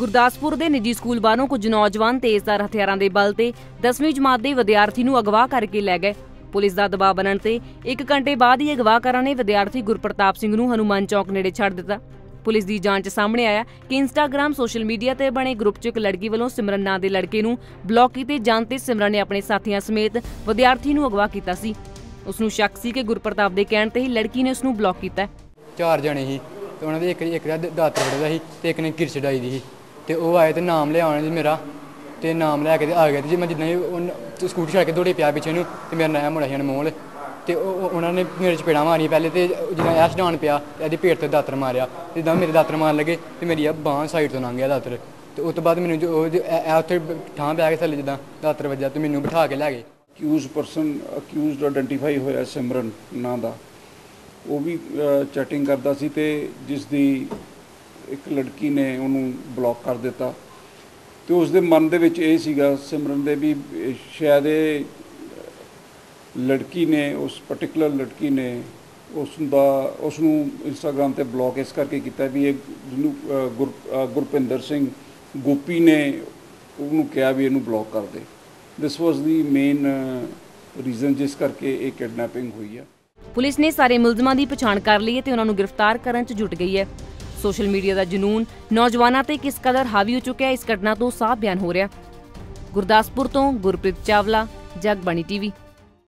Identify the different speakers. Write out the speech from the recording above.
Speaker 1: ਗੁਰਦਾਸਪੁਰ ਦੇ ਨਿੱਜੀ ਸਕੂਲ ਬਾਹਰੋਂ ਕੁਝ ਨੌਜਵਾਨ ਤੇਜ਼ਧਾਰ ਹਥਿਆਰਾਂ ਦੇ ਬਲ ਤੇ 10ਵੀਂ ਜਮਾਤ ਦੇ ਵਿਦਿਆਰਥੀ ਨੂੰ ਅਗਵਾ ਕਰਕੇ ਲੈ ਗਏ। ਪੁਲਿਸ ਦਾ ਦਬਾਅ ਬਣਨ ਤੇ 1 ਘੰਟੇ ਬਾਅਦ ਹੀ ਅਗਵਾਕਾਰਾਂ ਨੇ ਵਿਦਿਆਰਥੀ ਗੁਰਪ੍ਰਤਾਪ ਸਿੰਘ ਨੂੰ ਹਨੂਮਾਨ ਚੌਕ ਨੇੜੇ ਛੱਡ ਦਿੱਤਾ। ਪੁਲਿਸ ਦੀ ਜਾਂਚ ਸਾਹਮਣੇ ਆਇਆ ਕਿ ਇੰਸਟਾਗ੍ਰam ਸੋਸ਼ਲ ਮੀਡੀਆ ਤੇ ਬਣੇ ਗਰੁੱਪ 'ਚ ਇੱਕ ਲੜਕੀ ਵੱਲੋਂ ਸਿਮਰਨ ਨਾਂ ਦੇ ਲੜਕੇ ਨੂੰ ਬਲੌਕ ਕੀਤੇ ਜਾਣ ਤੇ ਸਿਮਰਨ ਨੇ ਆਪਣੇ ਸਾਥੀਆਂ ਸਮੇਤ ਵਿਦਿਆਰਥੀ ਨੂੰ ਅਗਵਾ ਕੀਤਾ ਸੀ। ਉਸ ਨੂੰ ਸ਼ੱਕ ਸੀ ਕਿ ਗੁਰਪ੍ਰਤਾਪ ਦੇ ਕਹਿਣ ਤੇ ਹੀ ਲੜਕੀ ਨੇ ਉਸ ਨੂੰ ਬਲੌਕ ਕੀਤਾ।
Speaker 2: ਚਾਰ ਜਣੇ ਸੀ ਤੇ ਉਹਨਾਂ ਦੇ ਇੱਕ ਇੱਕ ਦਾ ਦਾਤਰ ਫੜਦਾ ਸੀ ਤੇ ਇੱਕ ਨੇ ਕਿਰਚ ਡਾਈ ਦੀ ਸੀ। ਤੇ ਉਹ ਆਏ ਤੇ ਨਾਮ ਲਿਆਉਣ ਜੀ ਮੇਰਾ, ਤੇ ਨਾਮ ਲੈ ਕੇ ਤੇ ਆ ਗਏ ਤੇ ਜੀ ਮੈਂ ਜਿੱਦਾਂ ਹੀ ਉਹ ਸਕੂਟੀ ਛੱਡ ਕੇ ਦੌੜੇ ਪਿਆ ਪਿੱਛੇ ਨੂੰ, ਤੇ ਮੇਰਾ ਨਾਮ ਮੁੰਡਾ ਸੀ ਅਨਮੋਲ ਤੇ ਉਹ ਉਹਨਾਂ ਨੇ ਮੇਰੇ ਚਪੇੜਾਂ ਮਾਰੀਆਂ ਪਹਿਲੇ ਤੇ ਜਿੱਦਾਂ ਐਸ ਡਾਉਣ ਪਿਆ ਤੇ ਇਹਦੀ ਪੇਟ ਤੇ ਦਾਤਰ ਮਾਰਿਆ ਜਿੱਦਾਂ ਮੇਰੇ ਦਾਤਰ ਮਾਰਨ ਲੱਗੇ, ਤੇ ਮੇਰੀ ਆ ਬਾਂਹ ਸਾਈਡ ਤੋਂ ਲੰਘ ਗਿਆ ਦਾਤਰ, ਤੇ ਉਸ ਤੋਂ ਬਾਅਦ ਮੈਨੂੰ ਜੋ ਇਹ- ਉੱਥੇ ਠਾਂ ਪਿਆ ਕੇ ਥੱਲੇ ਜਿੱਦਾਂ ਦਾਤਰ ਵੱਜਿਆ, ਤੇ ਮੈਨੂੰ ਬਿਠਾ ਕੇ ਲੈ ਗਏ।
Speaker 3: ਅਕਿਊਜ਼ ਪਰਸਨ ਅਕਿਊਜ਼ਡ ਆਇਡੈਂਟੀਫਾਈ ਹੋਇਆ ਸਿਮਰਨ ਨਾਂ ਦਾ, ਉਹ ਵੀ ਚੈਟਿੰਗ ਕਰਦਾ ਸੀ ਤੇ ਜਿਸ ਦੀ ਇੱਕ ਲੜਕੀ ਨੇ ਉਹਨੂੰ ਬਲੌਕ ਕਰ ਦਿੱਤਾ। ਤੇ ਉਸ ਦੇ ਮਨ ਦੇ ਵਿੱਚ ਇਹ ਸੀਗਾ ਸਿਮਰਨ ਦੇ ਵੀ, ਇਹ ਸ਼ਾਇਦ ਇਹ ਲੜਕੀ ਨੇ, ਉਸ ਪਾਰਟਿਕੂਲਰ ਲੜਕੀ ਨੇ ਉਸ ਦਾ ਉਸ ਨੂੰ ਇੰਸਟਾਗ੍ਰam ਤੇ ਬਲੌਕ ਇਸ ਕਰਕੇ ਕੀਤਾ ਵੀ ਇਹ ਜਿਹਨੂੰ ਗੁਰ ਗੁਰਪਿੰਦਰ ਸਿੰਘ ਗੋਪੀ ਨੇ ਉਹਨੂੰ ਕਿਹਾ ਵੀ ਇਹਨੂੰ ਬਲੌਕ ਕਰ ਦੇ। ਦਿਸ ਵਾਸ ਦੀ ਮੇਨ ਰੀਜ਼ਨ ਜਿਸ ਕਰਕੇ ਇਹ ਕਿਡਨੈਪਿੰਗ ਹੋਈ ਹੈ
Speaker 1: ਪੁਲਿਸ ਨੇ ਸਾਰੇ ਮੁਲਜ਼ਮਾਂ ਦੀ ਪਛਾਣ ਕਰ ਲਈ ਹੈ ਤੇ ਉਹਨਾਂ ਨੂੰ ਗ੍ਰਿਫਤਾਰ ਕਰਨ 'ਚ ਜੁਟ ਗਈ ਹੈ। ਸੋਸ਼ਲ ਮੀਡੀਆ ਦਾ ਜਨੂਨ। ਨੌਜਵਾਨਾਂ ਤੇ ਕਿਸ ਕਦਰ ਹਾਵੀ ਹੋ ਚੁੱਕਿਆ ਇਸ ਘਟਨਾ ਤੋਂ ਸਾਫ਼ ਬਿਆਨ ਹੋ ਰਿਹਾ। ਗੁਰਦਾਸਪੁਰ ਤੋਂ ਗੁਰਪ੍ਰੀਤ ਚਾਵਲਾ, ਜਗਬਾਣੀ ਟੀਵੀ।